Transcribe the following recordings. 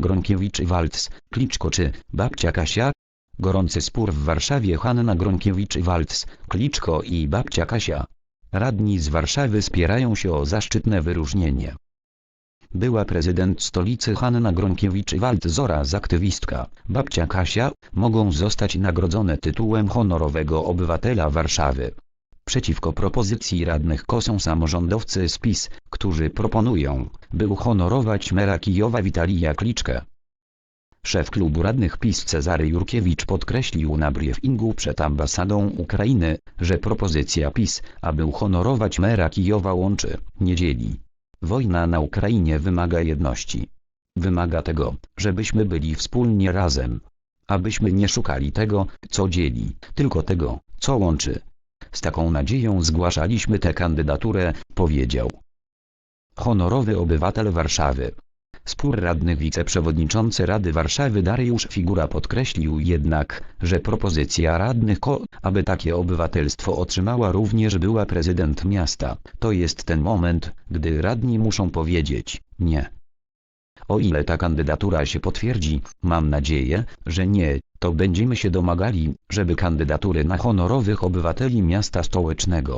Gronkiewicz i Waltz, Kliczko czy babcia Kasia? Gorący spór w Warszawie Hanna Gronkiewicz i Waltz, Kliczko i babcia Kasia. Radni z Warszawy spierają się o zaszczytne wyróżnienie. Była prezydent stolicy Hanna Gronkiewicz i Waltz oraz aktywistka, babcia Kasia, mogą zostać nagrodzone tytułem honorowego obywatela Warszawy. Przeciwko propozycji radnych KO są samorządowcy z PiS, którzy proponują, by uhonorować mera Kijowa Witalija Kliczkę. Szef klubu radnych PiS Cezary Jurkiewicz podkreślił na briefingu przed ambasadą Ukrainy, że propozycja PiS, aby uhonorować mera Kijowa łączy, nie dzieli. Wojna na Ukrainie wymaga jedności. Wymaga tego, żebyśmy byli wspólnie razem. Abyśmy nie szukali tego, co dzieli, tylko tego, co łączy. Z taką nadzieją zgłaszaliśmy tę kandydaturę, powiedział. Honorowy obywatel Warszawy. Spór radnych wiceprzewodniczący Rady Warszawy Dariusz Figura podkreślił jednak, że propozycja radnych KO, aby takie obywatelstwo otrzymała również była prezydent miasta, to jest ten moment, gdy radni muszą powiedzieć nie. O ile ta kandydatura się potwierdzi, mam nadzieję, że nie, to będziemy się domagali, żeby kandydatury na honorowych obywateli miasta stołecznego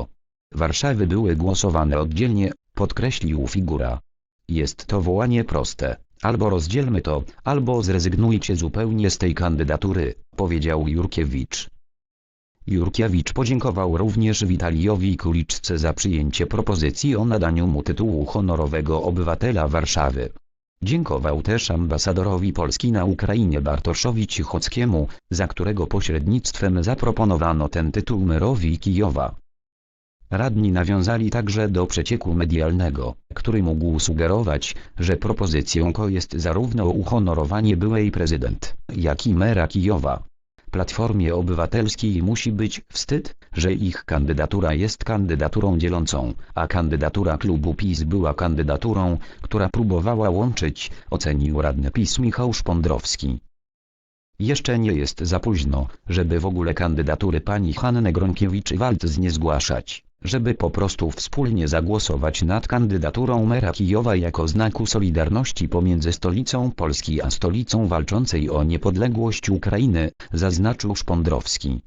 Warszawy były głosowane oddzielnie, podkreślił figura. Jest to wołanie proste. Albo rozdzielmy to, albo zrezygnujcie zupełnie z tej kandydatury, powiedział Jurkiewicz. Jurkiewicz podziękował również Witalijowi Kuliczce za przyjęcie propozycji o nadaniu mu tytułu honorowego obywatela Warszawy. Dziękował też ambasadorowi Polski na Ukrainie Bartoszowi Cichockiemu, za którego pośrednictwem zaproponowano ten tytuł merowi Kijowa. Radni nawiązali także do przecieku medialnego, który mógł sugerować, że propozycją KO jest zarówno uhonorowanie byłej prezydent, jak i mera Kijowa. Platformie Obywatelskiej musi być wstyd, że ich kandydatura jest kandydaturą dzielącą, a kandydatura klubu PiS była kandydaturą, która próbowała łączyć, ocenił radny PiS Michał Szpondrowski. Jeszcze nie jest za późno, żeby w ogóle kandydatury pani Hanny Gronkiewicz-Waltz nie zgłaszać, żeby po prostu wspólnie zagłosować nad kandydaturą mera Kijowa jako znaku solidarności pomiędzy stolicą Polski a stolicą walczącej o niepodległość Ukrainy, zaznaczył Szpondrowski.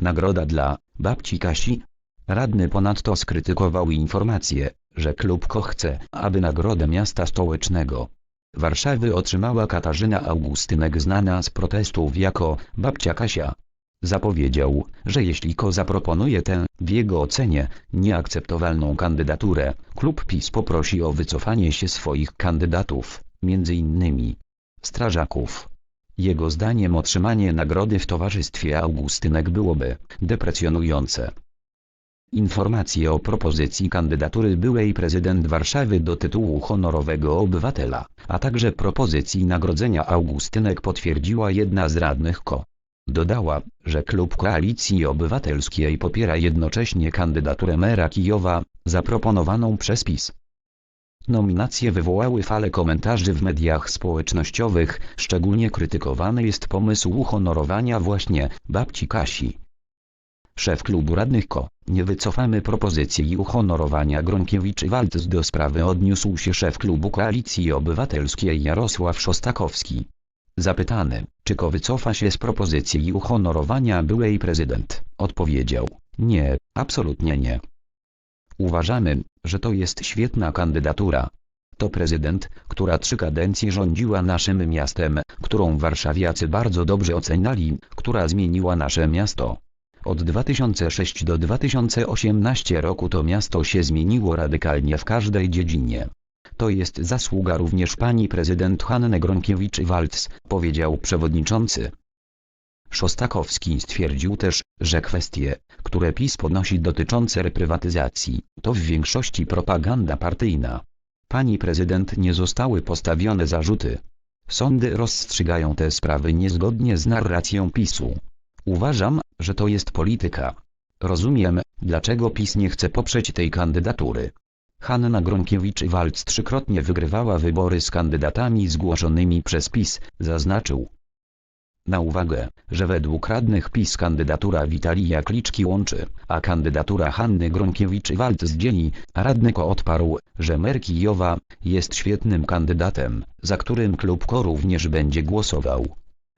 Nagroda dla babci Kasi. Radny ponadto skrytykował informację, że klub chce, aby nagrodę miasta stołecznego Warszawy otrzymała Katarzyna Augustynek znana z protestów jako babcia Kasia. Zapowiedział, że jeśli KO zaproponuje tę, w jego ocenie, nieakceptowalną kandydaturę, klub PiS poprosi o wycofanie się swoich kandydatów, m.in. strażaków. Jego zdaniem otrzymanie nagrody w towarzystwie Augustynek byłoby deprecjonujące. Informacje o propozycji kandydatury byłej prezydent Warszawy do tytułu honorowego obywatela, a także propozycji nagrodzenia Augustynek potwierdziła jedna z radnych KO. Dodała, że klub Koalicji Obywatelskiej popiera jednocześnie kandydaturę mera Kijowa, zaproponowaną przez PiS. Nominacje wywołały falę komentarzy w mediach społecznościowych, szczególnie krytykowany jest pomysł uhonorowania właśnie babci Kasi. Szef klubu radnych KO, nie wycofamy propozycji uhonorowania Gronkiewicz Waltz do sprawy odniósł się szef klubu Koalicji Obywatelskiej Jarosław Szostakowski. Zapytany, czy KO wycofa się z propozycji uhonorowania byłej prezydent, odpowiedział, nie, absolutnie nie. Uważamy, że to jest świetna kandydatura. To prezydent, która trzy kadencje rządziła naszym miastem, którą warszawiacy bardzo dobrze oceniali, która zmieniła nasze miasto. Od 2006 do 2018 roku to miasto się zmieniło radykalnie w każdej dziedzinie. To jest zasługa również pani prezydent Hanny Gronkiewicz-Waltz, powiedział przewodniczący. Szostakowski stwierdził też, że kwestie, które PiS podnosi dotyczące reprywatyzacji, to w większości propaganda partyjna. Pani prezydent nie zostały postawione zarzuty. Sądy rozstrzygają te sprawy niezgodnie z narracją PiSu. Uważam, że to jest polityka. Rozumiem, dlaczego PiS nie chce poprzeć tej kandydatury. Hanna Gronkiewicz-Waltz trzykrotnie wygrywała wybory z kandydatami zgłoszonymi przez PiS, zaznaczył. Na uwagę, że według radnych PiS kandydatura Witalia Kliczki łączy, a kandydatura Hanny Gronkiewicz-Waltz dzieli, a radny Ko odparł, że mer jest świetnym kandydatem, za którym klub Ko również będzie głosował.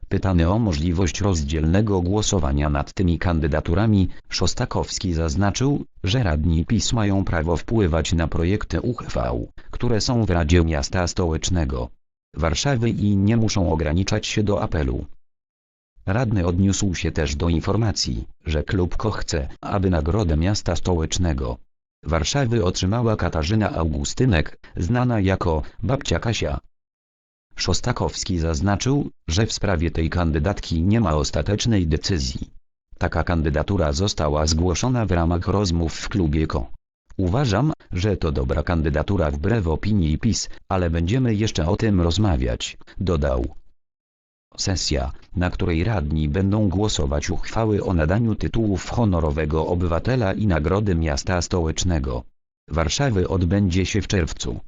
Pytany o możliwość rozdzielnego głosowania nad tymi kandydaturami, Szostakowski zaznaczył, że radni PiS mają prawo wpływać na projekty uchwał, które są w Radzie Miasta Stołecznego Warszawy i nie muszą ograniczać się do apelu. Radny odniósł się też do informacji, że klub KO chce, aby Nagrodę Miasta Stołecznego Warszawy otrzymała Katarzyna Augustynek, znana jako Babcia Kasia. Szostakowski zaznaczył, że w sprawie tej kandydatki nie ma ostatecznej decyzji. Taka kandydatura została zgłoszona w ramach rozmów w klubie KO. Uważam, że to dobra kandydatura wbrew opinii PiS, ale będziemy jeszcze o tym rozmawiać, dodał. Sesja, na której radni będą głosować uchwały o nadaniu tytułów honorowego obywatela i nagrody miasta stołecznego Warszawy odbędzie się w czerwcu.